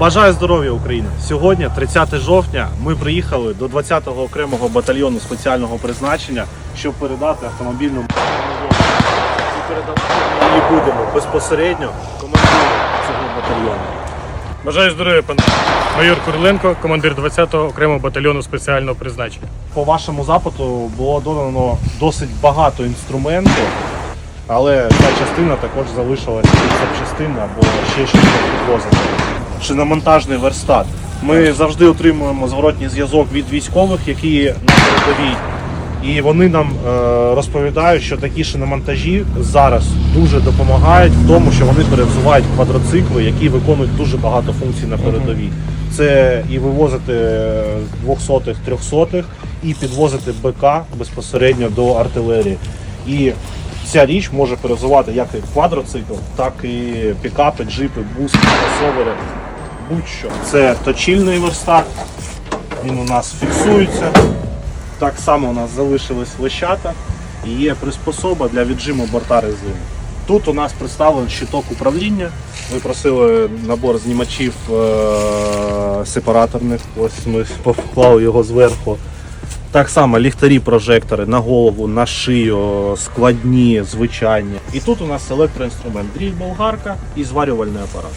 Бажаю здоров'я Україна! Сьогодні, 30 жовтня, ми приїхали до 20-го окремого батальйону спеціального призначення, щоб передати автомобільну і передавати ми її будемо безпосередньо командиру цього батальйону. Бажаю здоров'я, пан майор Куриленко, командир 20-го окремого батальйону спеціального призначення. По вашому запиту було додано досить багато інструменту, але ця частина також залишилась під запчастин або ще щось підвозити. Шиномонтажний верстат. Ми завжди отримуємо зворотній зв'язок від військових, які на передовій. І вони нам е, розповідають, що такі шиномонтажі зараз дуже допомагають в тому, що вони перевзувають квадроцикли, які виконують дуже багато функцій на передовій. Це і вивозити двохсотих, трьохсотих, і підвозити БК безпосередньо до артилерії. І ця річ може перевзувати як і квадроцикл, так і пікапи, джипи, буси, кросовери, будь-що. Це точильний верстат, він у нас фіксується. Так само у нас залишились лещата і є приспособа для віджиму борта резини. Тут у нас представлений щиток управління. Ви просили набор знімачів е- сепараторних. Ось ми поклали його зверху. Так само ліхтарі, прожектори на голову, на шию, складні, звичайні. І тут у нас електроінструмент, дріль болгарка і зварювальний апарат.